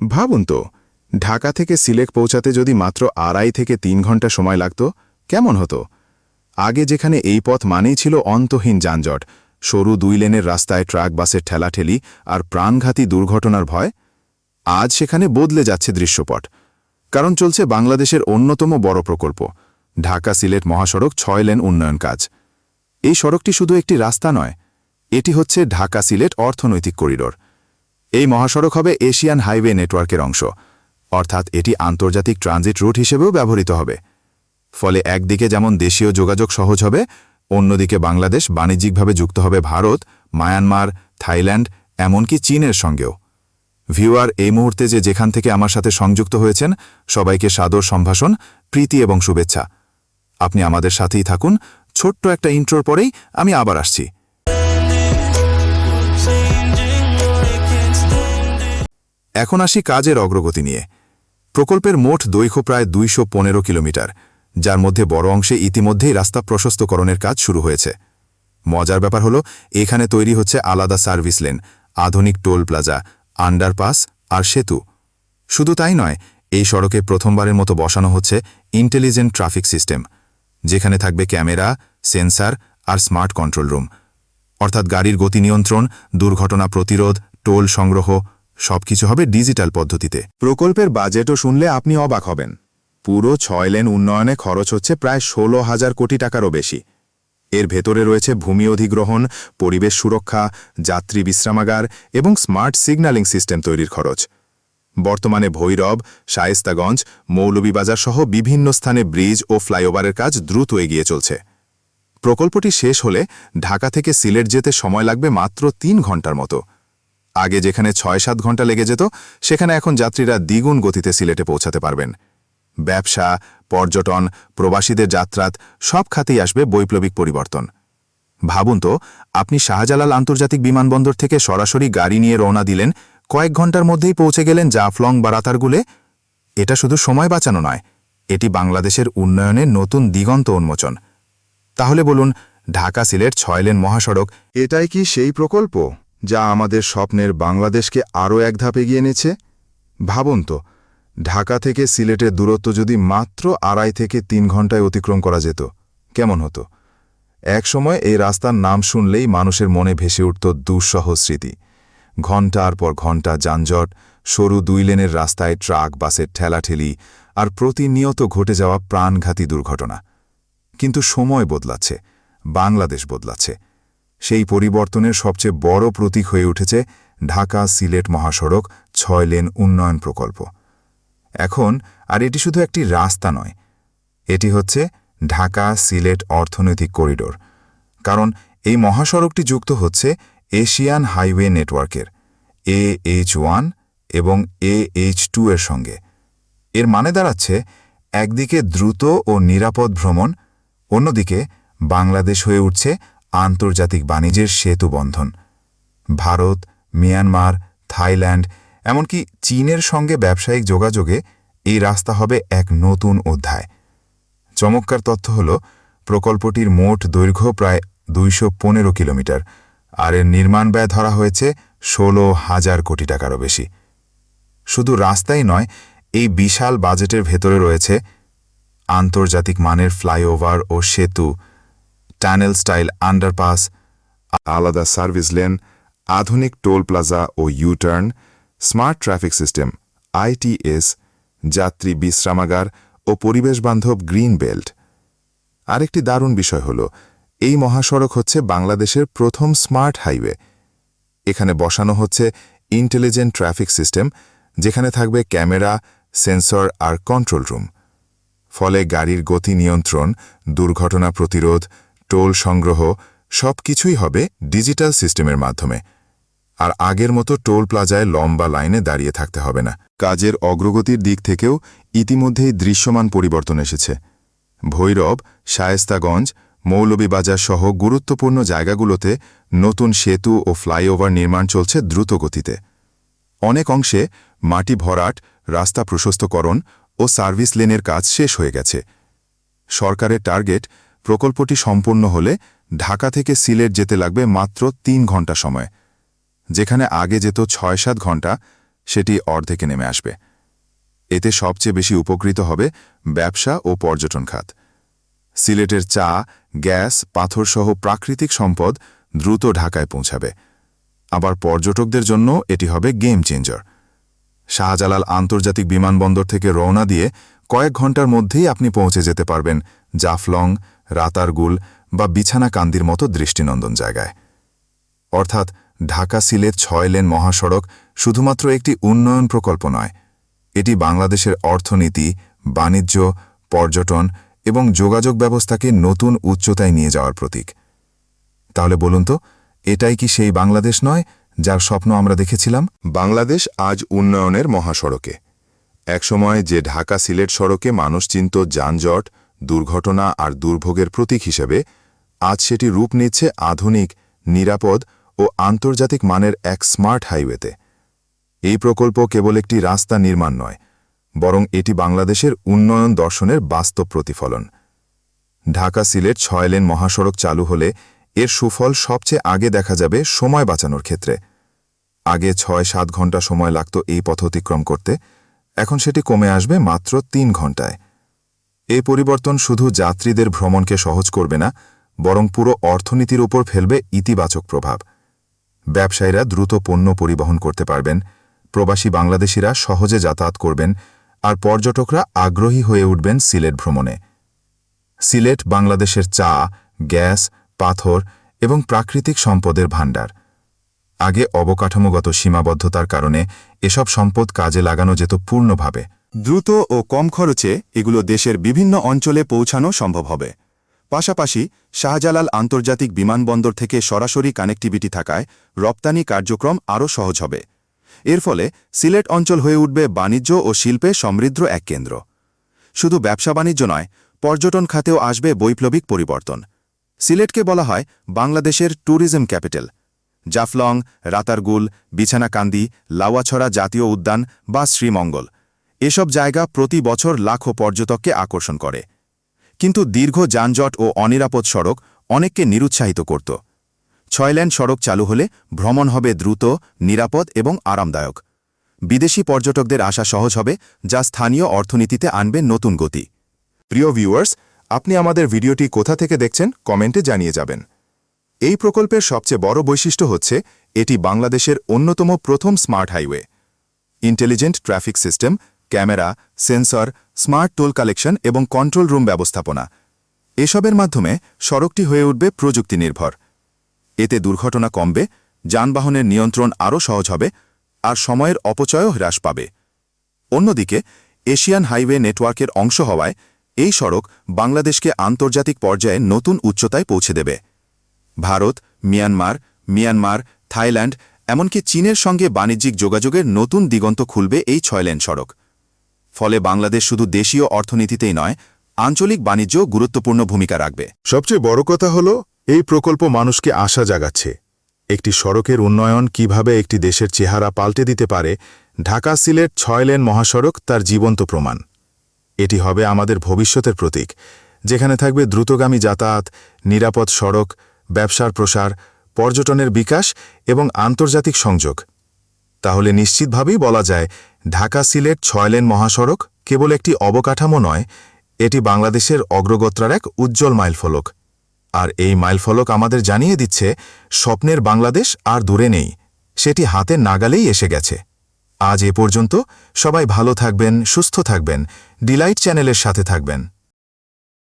ভাবুন তো, ঢাকা থেকে সিলেট পৌঁছাতে যদি মাত্র আড়াই থেকে তিন ঘণ্টা সময় লাগত, কেমন হতো? আগে যেখানে এই পথ মানেই ছিল অন্তহীন যানজট, সরু দুই লেনের রাস্তায় ট্রাক, বাসের ঠেলাঠেলি আর প্রাণঘাতী দুর্ঘটনার ভয়। আজ সেখানে বদলে যাচ্ছে দৃশ্যপট। কারণ চলছে বাংলাদেশের অন্যতম বড় প্রকল্প, ঢাকা সিলেট মহাসড়ক ছয় লেন উন্নয়ন কাজ। এই সড়কটি শুধু একটি রাস্তা নয়, এটি হচ্ছে ঢাকা সিলেট অর্থনৈতিক করিডোর। এই মহাসড়ক হবে এশিয়ান হাইওয়ে নেটওয়ার্কের অংশ। অর্থাৎ এটি আন্তর্জাতিক ট্রানজিট রুট হিসেবেও ব্যবহৃত হবে। ফলে একদিকে যেমন দেশীয় যোগাযোগ সহজ হবে, অন্যদিকে বাংলাদেশ বাণিজ্যিকভাবে যুক্ত হবে ভারত, মায়ানমার, থাইল্যান্ড, এমনকি চীনের সঙ্গেও। ভিউয়ার, এই মুহূর্তে যে যেখান থেকে আমার সাথে সংযুক্ত হয়েছেন, সবাইকে সাদর সম্ভাষণ, প্রীতি এবং শুভেচ্ছা। আপনি আমাদের সাথেই থাকুন। ছোট্ট একটা ইন্ট্রোর পরেই আমি আবার আসছি। এখন আসি কাজের অগ্রগতি নিয়ে। প্রকল্পের মোট দৈর্ঘ্য প্রায় দুইশো পনেরো কিলোমিটার, যার মধ্যে বড় অংশে ইতিমধ্যেই রাস্তা প্রশস্তকরণের কাজ শুরু হয়েছে। মজার ব্যাপার হলো, এখানে তৈরি হচ্ছে আলাদা সার্ভিস লেন, আধুনিক টোল প্লাজা, আন্ডারপাস আর সেতু। শুধু তাই নয়, এই সড়কে প্রথমবারের মতো বসানো হচ্ছে ইন্টেলিজেন্ট ট্রাফিক সিস্টেম, যেখানে থাকবে ক্যামেরা, সেন্সার আর স্মার্ট কন্ট্রোল রুম। অর্থাৎ গাড়ির গতি নিয়ন্ত্রণ, দুর্ঘটনা প্রতিরোধ, টোল সংগ্রহ সবকিছু হবে ডিজিটাল পদ্ধতিতে। প্রকল্পের বাজেটও শুনলে আপনি অবাক হবেন। পুরো ছয় লেন উন্নয়নে খরচ হচ্ছে প্রায় ষোলো হাজার কোটি টাকারও বেশি। এর ভেতরে রয়েছে ভূমি অধিগ্রহণ, পরিবেশ সুরক্ষা, যাত্রী বিশ্রামাগার এবং স্মার্ট সিগন্যালিং সিস্টেম তৈরির খরচ। বর্তমানে ভৈরব, শায়েস্তাগঞ্জ, মৌলভীবাজার সহ বিভিন্ন স্থানে ব্রিজ ও ফ্লাইওভারের কাজ দ্রুত এগিয়ে চলছে। প্রকল্পটি শেষ হলে ঢাকা থেকে সিলেট যেতে সময় লাগবে মাত্র তিন ঘণ্টার মতো। আগে যেখানে ছয় সাত ঘণ্টা লেগে যেত, সেখানে এখন যাত্রীরা দ্বিগুণ গতিতে সিলেটে পৌঁছাতে পারবেন। ব্যবসা, পর্যটন, প্রবাসীদের যাত্রাত, সব খাতেই আসবে বৈপ্লবিক পরিবর্তন। ভাবুন তো, আপনি শাহজালাল আন্তর্জাতিক বিমানবন্দর থেকে সরাসরি গাড়ি নিয়ে রওনা দিলেন, কয়েক ঘণ্টার মধ্যেই পৌঁছে গেলেন জাফলং বা রাতারগুলে? এটা শুধু সময় বাঁচানো নয়, এটি বাংলাদেশের উন্নয়নের নতুন দিগন্ত উন্মোচন। তাহলে বলুন ঢাকা সিলেট ছয় লেন মহাসড়ক, এটাই কি সেই প্রকল্প? যা আমাদের স্বপ্নের বাংলাদেশকে আরও এক ধাপ এগিয়ে এনেছে? ভাবুন তো, ঢাকা থেকে সিলেটের দূরত্ব যদি মাত্র আড়াই থেকে তিন ঘন্টায় অতিক্রম করা যেত, কেমন হতো? একসময় এই রাস্তার নাম শুনলেই মানুষের মনে ভেসে উঠত দুঃসহ স্মৃতি। ঘণ্টার পর ঘণ্টা যানজট, সরু দুই লেনের রাস্তায় ট্রাক, বাসের ঠেলাঠেলি আর প্রতিনিয়ত ঘটে যাওয়া প্রাণঘাতী দুর্ঘটনা। কিন্তু সময় বদলাচ্ছে, বাংলাদেশ বদলাচ্ছে। সেই পরিবর্তনের সবচেয়ে বড় প্রতীক হয়ে উঠেছে ঢাকা সিলেট মহাসড়ক ছয় লেন উন্নয়ন প্রকল্প। এখন, আর এটি শুধু একটি রাস্তা নয়, এটি হচ্ছে ঢাকা সিলেট অর্থনৈতিক করিডোর। কারণ, এই মহাসড়কটি যুক্ত হচ্ছে এশিয়ান হাইওয়ে নেটওয়ার্কের এ এইচ ওয়ান এবং এ এইচ টু এর সঙ্গে। এর মানে দাঁড়াচ্ছে একদিকে দ্রুত ও নিরাপদ ভ্রমণ, অন্যদিকে বাংলাদেশ হয়ে উঠছে আন্তর্জাতিক বাণিজ্যের সেতু বন্ধন। ভারত, মিয়ানমার, থাইল্যান্ড, এমনকি চীনের সঙ্গে ব্যবসায়িক যোগাযোগে এই রাস্তা হবে এক নতুন অধ্যায়। চমৎকার তথ্য হল, প্রকল্পটির মোট দৈর্ঘ্য প্রায় দুইশ পনেরো কিলোমিটার, আর এর নির্মাণ ব্যয় ধরা হয়েছে ষোলো হাজার কোটি টাকারও বেশি। শুধু রাস্তাই নয়, এই বিশাল বাজেটের ভেতরে রয়েছে আন্তর্জাতিক মানের ফ্লাইওভার ও সেতু। টানেল স্টাইল আন্ডারপাস, আলাদা সার্ভিস লেন, আধুনিক টোল প্লাজা ও U turn, smart traffic system, ITS, যাত্রী বিশ্রামাগার ও পরিবেশবান্ধব গ্রিন বেল্ট। আরেকটি দারুণ বিষয় হল, এই মহাসড়ক হচ্ছে বাংলাদেশের প্রথম স্মার্ট হাইওয়ে। এখানে বসানো হচ্ছে ইন্টেলিজেন্ট ট্রাফিক সিস্টেম, যেখানে থাকবে ক্যামেরা, সেন্সর আর কন্ট্রোল রুম। ফলে গাড়ির গতি নিয়ন্ত্রণ, দুর্ঘটনা প্রতিরোধ টোল সংগ্রহ সব কিছুই হবে ডিজিটাল সিস্টেমের মাধ্যমে। আর আগের মতো টোল প্লাজায় লম্বা লাইনে দাঁড়িয়ে থাকতে হবে না। কাজের অগ্রগতির দিক থেকেও ইতিমধ্যেই দৃশ্যমান পরিবর্তন এসেছে। ভৈরব, শায়েস্তাগঞ্জ, মৌলভীবাজার সহ গুরুত্বপূর্ণ জায়গাগুলোতে নতুন সেতু ও ফ্লাইওভার নির্মাণ চলছে দ্রুত গতিতে অনেক অংশে মাটি ভরাট, রাস্তা প্রশস্তকরণ ও সার্ভিস লেনের কাজ শেষ হয়ে গেছে। সরকারের টার্গেট প্রকল্পটি সম্পূর্ণ হলে ঢাকা থেকে সিলেট যেতে লাগবে মাত্র তিন ঘণ্টা সময়। যেখানে আগে যেত ছয় সাত ঘণ্টা, সেটি অর্ধেকে নেমে আসবে। এতে সবচেয়ে বেশি উপকৃত হবে ব্যবসা ও পর্যটন খাত। সিলেটের চা, গ্যাস, পাথরসহ প্রাকৃতিক সম্পদ দ্রুত ঢাকায় পৌঁছাবে। আবার পর্যটকদের জন্য এটি হবে গেম চেঞ্জার শাহজালাল আন্তর্জাতিক বিমানবন্দর থেকে রওনা দিয়ে কয়েক ঘণ্টার মধ্যেই আপনি পৌঁছে যেতে পারবেন জাফলং রাতারগুল বা বিছানাকান্দির মতো দৃষ্টিনন্দন জায়গায়। অর্থাৎ ঢাকা সিলেট ছয় লেন মহাসড়ক শুধুমাত্র একটি উন্নয়ন প্রকল্প নয়, এটি বাংলাদেশের অর্থনীতি, বাণিজ্য, পর্যটন এবং যোগাযোগ ব্যবস্থাকে নতুন উচ্চতায় নিয়ে যাওয়ার প্রতীক। তাহলে বলুন তো, এটাই কি সেই বাংলাদেশ নয় যার স্বপ্ন আমরা দেখেছিলাম? বাংলাদেশ আজ উন্নয়নের মহাসড়কে। একসময় যে ঢাকা সিলেট সড়কে মানুষ চিনত যানজট দুর্ঘটনা আর দুর্ভোগের প্রতীক হিসেবে, আজ সেটি রূপ নিচ্ছে আধুনিক, নিরাপদ ও আন্তর্জাতিক মানের এক স্মার্ট হাইওয়েতে। এই প্রকল্প কেবল একটি রাস্তা নির্মাণ নয়, বরং এটি বাংলাদেশের উন্নয়ন দর্শনের বাস্তব প্রতিফলন। ঢাকা সিলেট ছয় লেন মহাসড়ক চালু হলে এর সুফল সবচেয়ে আগে দেখা যাবে সময় বাঁচানোর ক্ষেত্রে। আগে ছয় সাত ঘণ্টা সময় লাগত এই পথ অতিক্রম করতে, এখন সেটি কমে আসবে মাত্র তিন ঘন্টায় এই পরিবর্তন শুধু যাত্রীদের ভ্রমণকে সহজ করবে না, বরং পুরো অর্থনীতির উপর ফেলবে ইতিবাচক প্রভাব। ব্যবসায়ীরা দ্রুত পণ্য পরিবহন করতে পারবেন, প্রবাসী বাংলাদেশিরা সহজে যাতায়াত করবেন, আর পর্যটকরা আগ্রহী হয়ে উঠবেন সিলেট ভ্রমণে। সিলেট বাংলাদেশের চা, গ্যাস, পাথর এবং প্রাকৃতিক সম্পদের ভাণ্ডার। আগে অবকাঠামোগত সীমাবদ্ধতার কারণে এসব সম্পদ কাজে লাগানো যেত পূর্ণভাবে। দ্রুত ও কম খরচে এগুলো দেশের বিভিন্ন অঞ্চলে পৌঁছানো সম্ভব হবে। পাশাপাশি, শাহজালাল আন্তর্জাতিক বিমানবন্দর থেকে সরাসরি কানেক্টিভিটি থাকায় রপ্তানি কার্যক্রম আরও সহজ হবে। এর ফলে সিলেট অঞ্চল হয়ে উঠবে বাণিজ্য ও শিল্পে সমৃদ্ধ এক কেন্দ্র। শুধু ব্যবসা বাণিজ্য নয়, পর্যটন খাতেও আসবে বৈপ্লবিক পরিবর্তন। সিলেটকে বলা হয় বাংলাদেশের ট্যুরিজম ক্যাপিটাল। জাফলং, রাতারগুল, বিছানাকান্দি, লাওয়াছড়া জাতীয় উদ্যান বা শ্রীমঙ্গল। এসব জায়গা প্রতি বছর লাখো পর্যটককে আকর্ষণ করে। কিন্তু দীর্ঘ যানজট ও অনিরাপদ সড়ক অনেককে নিরুৎসাহিত করত। ছয় লেন সড়ক চালু হলে ভ্রমণ হবে দ্রুত, নিরাপদ এবং আরামদায়ক। বিদেশি পর্যটকদের আসা সহজ হবে, যা স্থানীয় অর্থনীতিতে আনবে নতুন গতি। প্রিয় ভিউয়ার্স, আপনি আমাদের ভিডিওটি কোথা থেকে দেখছেন কমেন্টে জানিয়ে যাবেন। এই প্রকল্পের সবচেয়ে বড় বৈশিষ্ট্য হচ্ছে, এটি বাংলাদেশের অন্যতম প্রথম smart highway. Intelligent traffic system camera, sensor, smart toll collection এবং কন্ট্রোল রুম ব্যবস্থাপনা। এসবের মাধ্যমে সড়কটি হয়ে উঠবে প্রযুক্তি নির্ভর এতে দুর্ঘটনা কমবে, যানবাহনের নিয়ন্ত্রণ আরও সহজ হবে, আর সময়ের অপচয়ও হ্রাস পাবে। অন্যদিকে, এশিয়ান হাইওয়ে নেটওয়ার্কের অংশ হওয়ায় এই সড়ক বাংলাদেশকে আন্তর্জাতিক পর্যায়ে নতুন উচ্চতায় পৌঁছে দেবে। ভারত, মিয়ানমার মিয়ানমার, থাইল্যান্ড, এমনকি চীনের সঙ্গে বাণিজ্যিক যোগাযোগের নতুন দিগন্ত খুলবে এই ছয় লেন সড়ক। ফলে বাংলাদেশ শুধু দেশীয় অর্থনীতিতেই নয়, আঞ্চলিক বাণিজ্য গুরুত্বপূর্ণ ভূমিকা রাখবে। সবচেয়ে বড় কথা হল, এই প্রকল্প মানুষকে আশা জাগাচ্ছে। একটি সড়কের উন্নয়ন কীভাবে একটি দেশের চেহারা পাল্টে দিতে পারে, ঢাকা সিলেট ছয় লেন মহাসড়ক তার জীবন্ত প্রমাণ। এটি হবে আমাদের ভবিষ্যতের প্রতীক, যেখানে থাকবে দ্রুতগামী যাতায়াত, নিরাপদ সড়ক, ব্যবসার প্রসার, পর্যটনের বিকাশ এবং আন্তর্জাতিক সংযোগ। তাহলে নিশ্চিতভাবেই বলা যায়, ঢাকা সিলেট ছয় লেন মহাসড়ক কেবল একটি অবকাঠামো নয়, এটি বাংলাদেশের অগ্রগত্রার এক উজ্জ্বল মাইলফলক। আর এই মাইলফলক আমাদের জানিয়ে দিচ্ছে, স্বপ্নের বাংলাদেশ আর দূরে নেই, সেটি হাতের নাগালেই এসে গেছে। আজ এ পর্যন্ত সবাই ভালো থাকবেন, সুস্থ থাকবেন, ডিলাইট চ্যানেলের সাথে থাকবেন।